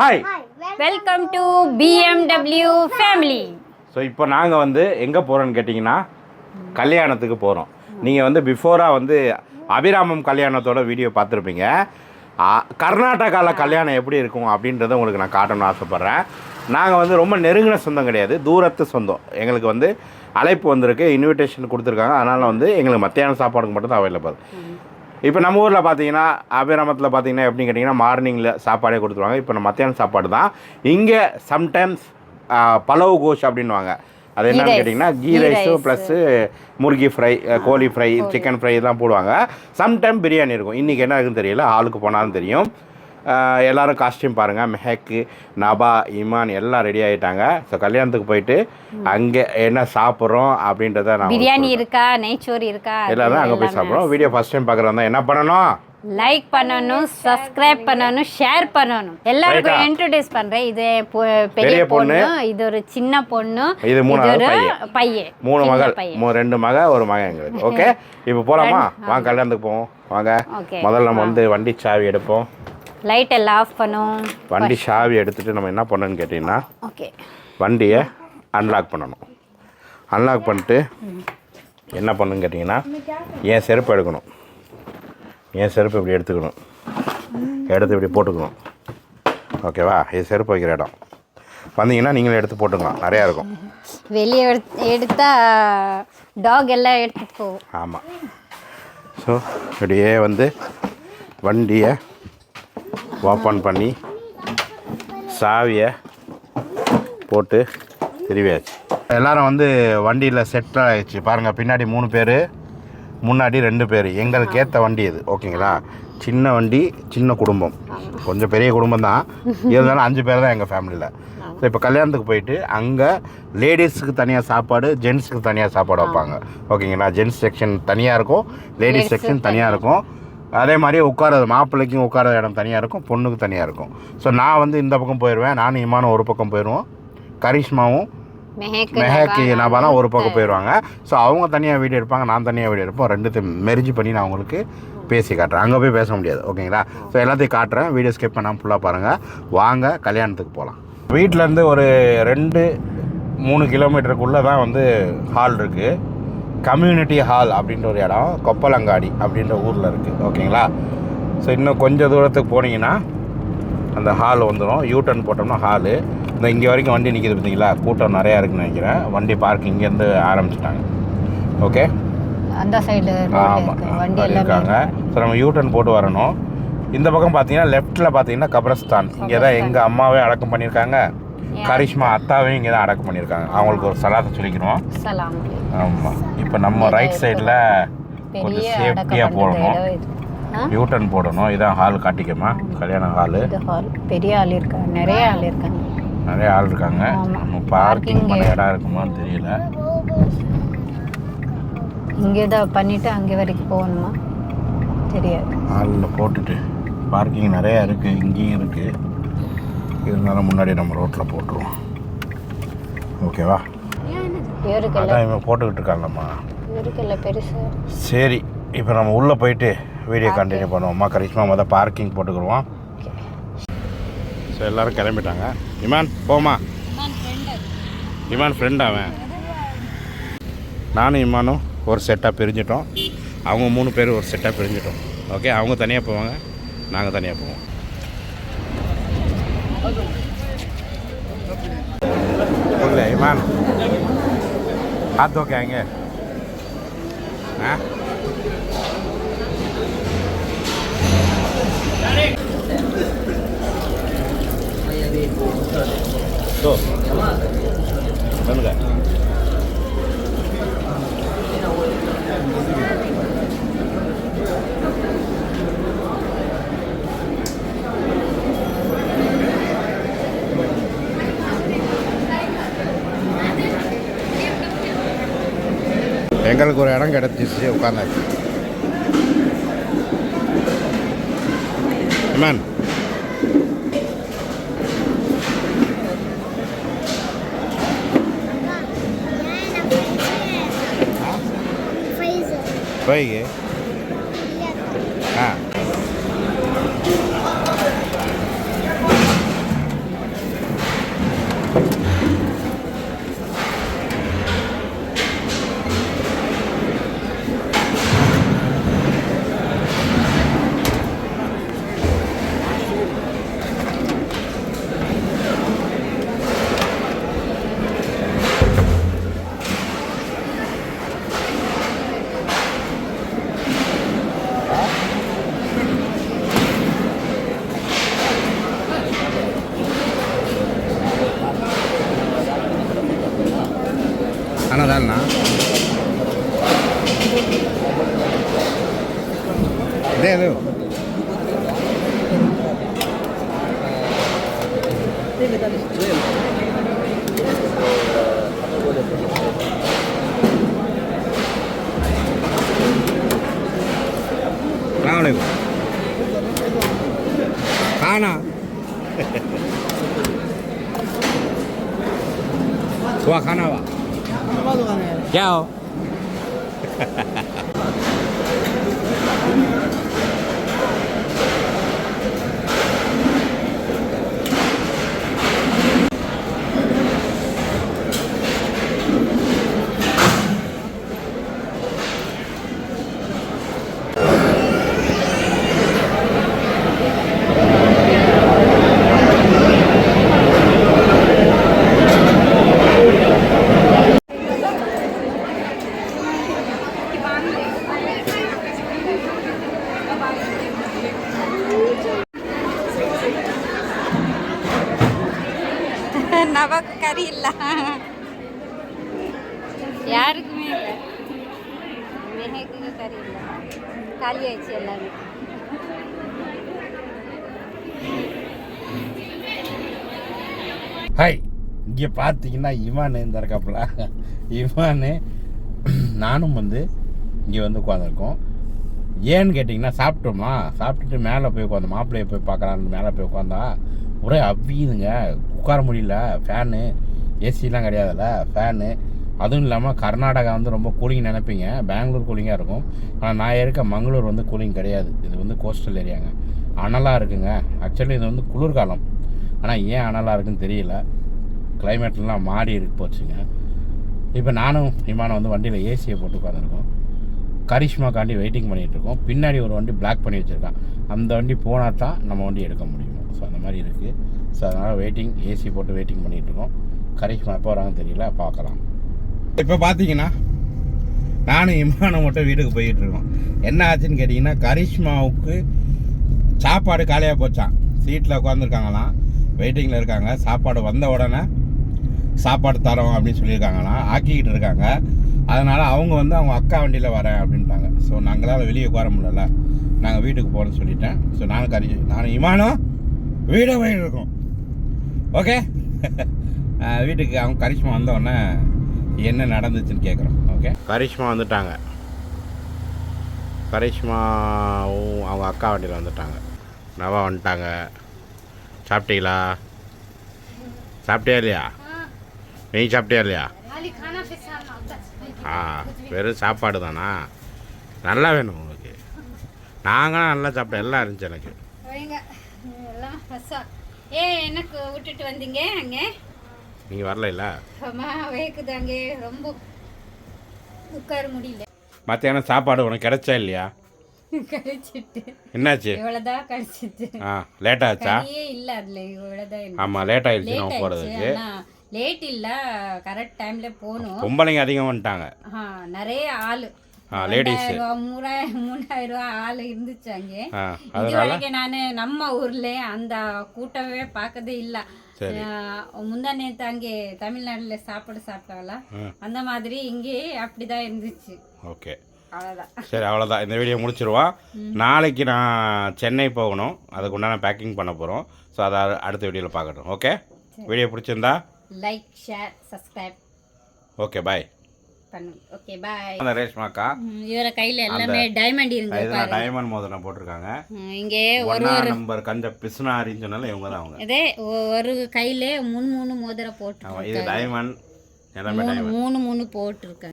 Hi welcome to BMW family so இப்போ நாங்கள் வந்து எங்கே போகிறோன்னு கேட்டிங்கன்னா கல்யாணத்துக்கு போகிறோம் நீங்கள் வந்து பிஃபோராக வந்து அபிராமம் கல்யாணத்தோட வீடியோ பார்த்துருப்பீங்க. கர்நாடகாவில் கல்யாணம் எப்படி இருக்கும் அப்படின்றத உங்களுக்கு நான் காட்டணும்னு ஆசைப்பட்றேன். நாங்கள் வந்து ரொம்ப நெருங்கின சொந்தம் கிடையாது தூரத்து சொந்தம். எங்களுக்கு வந்து அழைப்பு வந்திருக்கு இன்விடேஷன் கொடுத்துருக்காங்க. அதனால் வந்து எங்களுக்கு மத்தியான சாப்பாடுக்கு மட்டும் தான் அவைலபிள் இப்போ நம்ம ஊரில் பார்த்தீங்கன்னா அபிராமத்தில் பார்த்தீங்கன்னா எப்படின்னு கேட்டிங்கன்னா மார்னிங்கில் சாப்பாடே கொடுத்துருவாங்க. இப்போ நம்ம மத்தியானம் சாப்பாடு தான். இங்கே சம்டைம்ஸ் பலவு கோஷ் அப்படின்வாங்க அது என்னன்னு. கேட்டிங்கன்னா ghee Ghee rice rice. Plus முருகி fry கோழி ஃப்ரை சிக்கன் ஃப்ரை இதெல்லாம் போடுவாங்க. சம்டைம் பிரியாணி இருக்கும். இன்றைக்கி என்ன இருக்குன்னு தெரியல. ஆளுக்கு போனாலும் தெரியும். எல்லாரும் காஸ்டியூம் பாருங்கள் மெஹக்கு நபா இமான் எல்லாம் ரெடி ஆகிட்டாங்க ஸோ கல்யாணத்துக்கு போயிட்டு அங்கே என்ன சாப்பிட்றோம் அப்படின்றத நான் பிரியாணி இருக்கா? நெய்ச்சோறு இருக்கா? எல்லாரும் அங்கே போய் சாப்பிட்றோம். வீடியோ ஃபஸ்ட் டைம் பார்க்குறதா என்ன பண்ணணும்? லைக் பண்ணணும் சப்ஸ்கிரைப் பண்ணணும் ஷேர் பண்ணணும். எல்லாருக்கும்? இன்ட்ரோடியூஸ் பண்றேன். இது பெரிய பொண்ணு. இது ஒரு சின்ன பொண்ணு இது மூணாவது ஒரு பையன். மூணு மகள் ரெண்டு மக ஒரு மகன் எங்களுக்கு. ஓகே இப்போ போகலாமா வாங்க கல்யாணத்துக்கு போவோம். வாங்க. முதல்ல நம்ம வந்து வண்டி சாவி எடுப்போம். லைட் எல்லாம் ஆஃப் பண்ணும். வண்டி சாவி எடுத்துட்டு நம்ம என்ன பண்ணணும்னு கேட்டிங்கன்னா ஓகே வண்டியை அன்லாக் பண்ணணும். அன்லாக் பண்ணிட்டு என்ன பண்ணணும்னு கேட்டிங்கன்னா என் செருப்பு எடுக்கணும். என் செருப்பு இப்படி எடுத்துக்கணும். எடுத்து இப்படி போட்டுக்கணும். ஓகேவா இது செருப்பு வைக்கிற இடம். வந்தீங்கன்னா நீங்களே எடுத்து போட்டுக்கலாம். நிறையா இருக்கும். வெளியே எடுத்- எடுத்தா டாக் எல்லாம் எடுத்துட்டு போகும். ஆமாம் ஸோ இப்படியே வந்து வண்டியை ஓப்பன் பண்ணி சாவியை போட்டு திருவியாச்சு. எல்லாரும் வந்து வண்டியில் செட்டில் ஆயிடுச்சு. பாருங்கள் பின்னாடி மூணு பேர் முன்னாடி ரெண்டு பேர். எங்களுக்கு ஏற்ற வண்டி இது ஓகேங்களா? சின்ன வண்டி சின்ன குடும்பம். கொஞ்சம் பெரிய குடும்பம் தான். இருந்தாலும் அஞ்சு பேர் தான் எங்கள் ஃபேமிலியில் ஸோ இப்போ கல்யாணத்துக்கு போயிட்டு அங்கே லேடிஸுக்கு தனியாக சாப்பாடு ஜென்ஸுக்கு தனியாக சாப்பாடு வைப்பாங்க. ஓகேங்களா? ஜென்ஸ் செக்ஷன் தனியாக இருக்கும் லேடிஸ் செக்ஷன் தனியாக இருக்கும். அதே மாதிரி உட்கார மாப்பிள்ளைக்கும் உட்கார இடம் தனியாக இருக்கும் பொண்ணுக்கு தனியாக இருக்கும். ஸோ நான் வந்து இந்த பக்கம் போயிடுவேன் நானும் இமானும் ஒரு பக்கம் போயிடுவோம் கரிஷ்மாவும் மெஹாக்கி நபாலாம் ஒரு பக்கம் போயிடுவாங்க ஸோ அவங்க தனியாக வீடியோ எடுப்பாங்க நான் தனியாக வீடியோ எடுப்போம். ரெண்டுத்தையும் மெரிஜ் பண்ணி நான் உங்களுக்கு பேசி காட்டுறேன். அங்கே போய் பேச முடியாது ஓகேங்களா? ஸோ எல்லாத்தையும் காட்டுறேன். வீடியோ ஸ்கிப் பண்ணாமல் ஃபுல்லாக பாருங்கள் வாங்க கல்யாணத்துக்கு போகலாம் வீட்டிலேருந்து ஒரு ரெண்டு மூணு கிலோமீட்டருக்குள்ளே தான் வந்து ஹால் இருக்குது கம்யூனிட்டி ஹால் அப்படின்ற ஒரு இடம் கொப்பலங்காடி அப்படின்ற ஊரில் இருக்குது ஓகேங்களா? ஸோ இன்னும் கொஞ்சம் தூரத்துக்கு போனீங்கன்னா அந்த ஹால் வந்துடும் யூ டர்ன் போட்டோம்னா ஹாலு இந்த இங்கே வரைக்கும் வண்டி நிற்கிது பார்த்தீங்களா? கூட்டம் நிறையா இருக்குன்னு நினைக்கிறேன். வண்டி பார்க் இங்கேருந்து ஆரம்பிச்சிட்டாங்க. ஓகே அந்த சைடு ஆமாம் இருக்காங்க. ஸோ நம்ம யூ டர்ன் போட்டு வரணும். இந்த பக்கம் பார்த்தீங்கன்னா லெஃப்ட்டில் பார்த்தீங்கன்னா கபரஸ்தான். இங்கே தான் எங்கள் அம்மாவே அடக்கம் பண்ணியிருக்காங்க. கரிஷ்மா அத்தாவையும் இங்கே தான் அடக்கம் பண்ணியிருக்காங்க. அவங்களுக்கு ஒரு சலாத்தை சொல்லிக்கிறோம் சலாம். ஆமாம் இப்போ நம்ம ரைட் சைடில் கொஞ்சம் சேஃப்டியாக போடணும். பண்ற இடம் இது. ஆ? யூ டர்ன் போடணும். இதான் ஹால் காட்டிக்கமா? கல்யாண ஹாலு ஹால் பெரிய ஆள் இருக்காங்க. நிறைய ஆள் இருக்காங்க. நிறைய ஆள் இருக்காங்க. பார்க்கிங் பண்ண இடம் இருக்குமான்னு தெரியல. இங்கே தான் பண்ணிட்டு அங்கே வரைக்கும் போகணுமா? தெரியாது. ஹாலில் போட்டுட்டு பார்க்கிங் நிறையா இருக்குது இங்கேயும் இருக்குது இருந்தாலும் முன்னாடி நம்ம ரோட்டில் போட்டுருவோம். ஓகேவா? அதான் இவன் போட்டுக்கிட்டு இருக்காங்கம்மா சரி இப்போ நம்ம உள்ளே போயிட்டு வீடியோ கண்டினியூ பண்ணுவோம்மா கரிஷ்மா மொதல் பார்க்கிங் போட்டுக்கிடுவோம். ஸோ எல்லோரும் கிளம்பிட்டாங்க. இமான் போமா இமான் ஃப்ரெண்ட் அவன். நானும் இமானும் ஒரு செட்டாக பிரிஞ்சிட்டோம். அவங்க மூணு பேர் ஒரு செட்டாக பிரிஞ்சிட்டோம். ஓகே அவங்க தனியாக போவாங்க நாங்கள் தனியாக போவோம். ăn ăn thôi kìa anh ơi hả Go. Come on. எங்களுக்கு ஒரு இடம் கிடச்சிச்சு உட்காந்தாச்சு. மேன் பைக்கு ஆ. ಅನ್ನೋದಲ್ಲ ಅದೇ ಅದು రావలేదు కానా ఖానా Chào. நவாக்கு கறி இல்லை. யாருக்குமே இல்லை. கறி இல்லை. காலி ஆயிடுச்சு எல்லாமே. ஹாய் இங்கே பார்த்தீங்கன்னா இமான் இருந்திருக்காப்புல இமான் நானும் வந்து இங்கே வந்து உட்காந்துருக்கோம் ஏன்னு கேட்டிங்கன்னா சாப்பிட்டோமா? சாப்பிட்டுட்டு மேலே போய் உட்காந்து மாப்பிள்ளையை போய் பார்க்கலான்னு மேலே போய் உட்காந்தா ஒரே அவ்வியுதுங்க உட்கார முடியல. ஃபேனு ஏசிலாம் கிடையாதுல்ல. ஃபேனு அதுவும் இல்லாமல் கர்நாடகா வந்து ரொம்ப கூலிங் நினைப்பீங்க. பெங்களூர் கூலிங்காக இருக்கும். ஆனால் நான் இருக்க மங்களூர் வந்து கூலிங் கிடையாது. இது வந்து கோஸ்டல் ஏரியாங்க அனலாக இருக்குங்க. ஆக்சுவலி இது வந்து குளிர்காலம். ஆனால் ஏன் அனலாக இருக்குன்னு தெரியல. கிளைமேட்லாம் மாறி இருக்கு போச்சுங்க. இப்போ நானும் விமானம் வந்து வண்டியில் ஏசியை போட்டு உட்காந்துருக்கோம் கரிஷ்மாக்காண்டி வெயிட்டிங் பண்ணிகிட்டு இருக்கோம். பின்னாடி ஒரு வண்டி பிளாக் பண்ணி வச்சுருக்கான். அந்த வண்டி போனால் தான் நம்ம வண்டி எடுக்க முடியும். மாதிரி இருக்குது ஸோ அதனால் வெயிட்டிங் ஏசி போட்டு வெயிட்டிங் பண்ணிகிட்டு இருக்கோம் கரிஷ்மா எப்போ வராங்கன்னு தெரியல பார்க்கலாம். இப்போ பார்த்தீங்கன்னா நானும் விமானம் மட்டும் வீட்டுக்கு போயிட்டுருக்கோம். என்ன ஆச்சுன்னு கேட்டிங்கன்னா கரிஷ்மாவுக்கு சாப்பாடு காலியாக போச்சான் சீட்டில் உட்காந்துருக்காங்களாம் வெயிட்டிங்கில் இருக்காங்க. சாப்பாடு வந்த உடனே சாப்பாடு தரோம் அப்படின்னு சொல்லியிருக்காங்களாம். ஆக்கிக்கிட்டு இருக்காங்க. அதனால் அவங்க வந்து அவங்க அக்கா வண்டியில் வரேன் அப்படின்ட்டாங்க. ஸோ நாங்களால் வெளியே உட்கார முடியல. நாங்கள் வீட்டுக்கு போகிறோம்னு சொல்லிட்டேன். ஸோ நானும் கரி நானும் விமானம் வீடு போயிட்டு இருக்கோம். ஓகே வீட்டுக்கு அவங்க கரிஷ்மா வந்த உடனே என்ன நடந்துச்சுன்னு கேட்குறோம் ஓகே கரிஷ்மா வந்துட்டாங்க. கரிஷ்மாவும் அவங்க அக்கா வண்டியில் வந்துட்டாங்க. நவா வந்துட்டாங்க. சாப்பிட்டீங்களா? சாப்பிட்டியா இல்லையா? நீ சாப்பிட்டியா இல்லையா? ஆ வெறும் சாப்பாடு தானா நல்லா வேணும் உங்களுக்கு. நாங்களும் நல்லா சாப்பிட்டோம் எல்லாம் இருந்துச்சு எனக்கு. ரசம் ஏ எனக்கு விட்டுட்டு வந்தீங்க அங்கே? நீங்கள் வரல அம்மா வேக்குது அங்கே. ரொம்ப உட்கார முடியல. மத்தியானம் சாப்பாடு உனக்கு கிடைச்சா இல்லையா? கழிச்சிட்டு. என்னாச்சு? இவ்வளவுதான் கழிச்சிட்டு. ஆ லேட் ஆச்சா இல்ல அதுல இவ்வளவுதான் ஆமாம் லேட் ஆயிடுச்சு நம்ம போகிறதுக்கு லேட் இல்ல கரெக்ட் டைம்ல போகணும். பொம்பளைங்க அதிகம் வந்துட்டாங்க ஆ, நிறைய ஆளு. லேடிஸ் மூணாயிரம் மூணாயிரம் ரூபா ஆளு இருந்துச்சு அங்கே. ஆ இது அதனால? வரைக்கும் நானு நம்ம ஊர்ல அந்த கூட்டமே பார்க்கதே இல்ல. முந்தா நேத்து அங்கே தமிழ்நாட்டுல சாப்பாடு சாப்பிட்டாங்களா. அந்த மாதிரி இங்கே அப்படிதான் இருந்துச்சு. ஓகே. சரி அவ்வளோதான் இந்த வீடியோ முடிச்சிருவோம். நாளைக்கு நான் சென்னை போகணும். அதுக்கு உண்டான பேக்கிங் பண்ண போகிறோம் ஸோ அதை அடுத்த வீடியோவில் பார்க்கட்டும். ஓகே வீடியோ பிடிச்சிருந்தா? Like share subscribe okay bye பண்ணுங்க ஓகே பாய் அந்த ரேஷ்மாக்கா. இவர கையில எல்லாமே டைமண்ட் இருந்து இதில் டைமண்ட் மோதிரம் போட்டிருக்காங்க. இங்கே ஒரு நம்பர் கஞ்ச பிசுனாரின்னு சொன்னாலும் இவங்க தான் அவங்க. இதே ஒரு கையில மூணு மூணு மோதிரம் போட்டு இது டைமண்ட் எல்லாமே டைமண்ட் மூணு மூணு போட்டிருக்கேன்